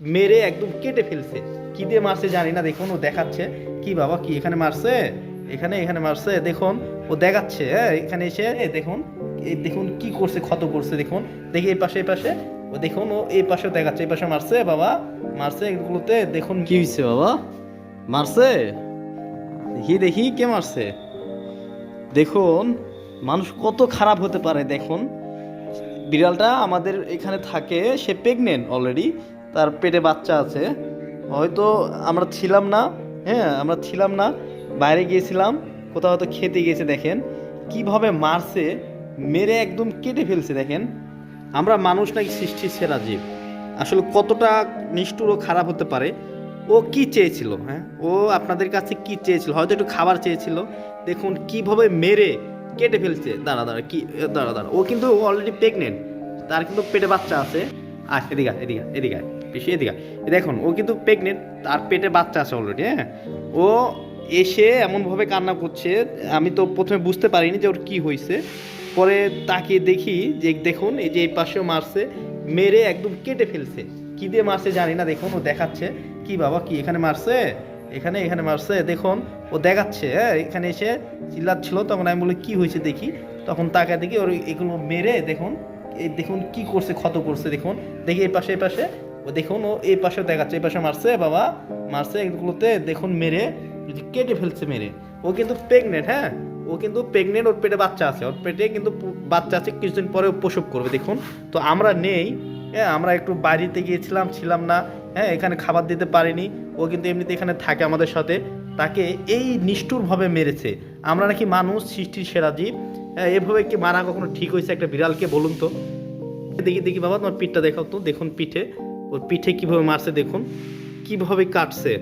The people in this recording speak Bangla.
মেরে একদম কেটে ফেলছে। কি দিয়ে মারছে জানি না, দেখুন, ও দেখাচ্ছে। কি বাবা, কি এখানে মারছে? এখানে এখানে মারছে, দেখুন, ও দেখাচ্ছে হ্যাঁ এখানে এসে দেখুন দেখুন কি করছে, ক্ষত করছে, দেখুন। দেখি এই পাশে এই পাশে। ও দেখুন, ও এই পাশেও দেখাচ্ছে, এই পাশে মারছে, বাবা। মারছে এগুলোতে, দেখুন কি হয়েছে বাবা। মারছে? দেখি দেখি কে মারছে। দেখুন, মানুষ কত খারাপ হতে পারে, দেখুন। বিড়ালটা আমাদের এখানে থাকে, সে প্রেগনেন্ট অলরেডি তার পেটে বাচ্চা আছে। হয়তো আমরা ছিলাম না হ্যাঁ আমরা ছিলাম না, বাইরে গিয়েছিলাম, কোথাও হয়তো খেতে গিয়েছে, দেখেন। কীভাবে মারছে, মেরে একদম কেটে ফেলছে, দেখেন। আমরা মানুষ নাকি সৃষ্টির সেরা জীব। আসলে কতটা নিষ্ঠুর ও খারাপ হতে পারে, ও কি চেয়েছিল হ্যাঁ? ও আপনাদের কাছে কি চেয়েছিল? হয়তো একটু খাবার চেয়েছিল। দেখুন, কীভাবে মেরে কেটে ফেলছে। দাঁড়া দাঁড়া, কি দাঁড়া দাঁড়া। ও কিন্তু অলরেডি প্রেগনেন্ট তার কিন্তু পেটে বাচ্চা আছে। আয়, এদিকে এদিকে এদিকে পিসি এদিকে দেখুন, ও কিন্তু প্রেগনেন্ট তার পেটে বাচ্চা আছে অলরেডি হ্যাঁ? ও এসে এমনভাবে কান্না করছে, আমি তো প্রথমে বুঝতে পারিনি যে ওর কি হয়েছে। পরে তাকে দেখি যে, দেখুন, এই যে এই পাশেও মারছে, মেরে একদম কেটে ফেলছে। কি দিয়ে মারছে জানি না, দেখুন, ও দেখাচ্ছে। কি বাবা, কি এখানে মারছে? এখানে এখানে মারছে, দেখুন, ও দেখাচ্ছে হ্যাঁ? এখানে এসে চিল্লাচ্ছিল, তখন আমি বলি, কি হয়েছে দেখি? তখন তাকে দেখি, ওর এগুলো মেরে, দেখুন দেখুন কি করছে, ক্ষত করছে, দেখুন। দেখি এই পাশে এই পাশে ও দেখুন, ও এই পাশে দেখাচ্ছে, এই পাশে মারছে, বাবা মারছে এগুলোতে দেখুন মেরে এই যে কেটে ফেলছে মেরে। ও কিন্তু প্রেগনেন্ট হ্যাঁ? ও কিন্তু প্রেগনেন্ট ওর পেটে বাচ্চা আছে। ওর পেটে কিন্তু বাচ্চা আছে, কিছুদিন পরে প্রসব করবে, দেখুন। তো আমরা নেই হ্যাঁ? আমরা একটু বাড়িতে গিয়েছিলাম, ছিলাম না হ্যাঁ? এখানে খাবার দিতে পারিনি। ও কিন্তু এমনিতে এখানে থাকে আমাদের সাথে। তাকে এই নিষ্ঠুরভাবে মেরেছে। আমরা নাকি মানুষ, সৃষ্টির সেরা জীব। হ্যাঁ এভাবে কি মারা কখনো ঠিক হয়েছে? একটা বিড়ালকে বলুন তো। দেখি দেখি, বাবা, তোমার পিঠটা দেখাও তো, দেখুন পিঠে। ওর পিঠে কীভাবে মারছে দেখুন। কীভাবে কাটছে।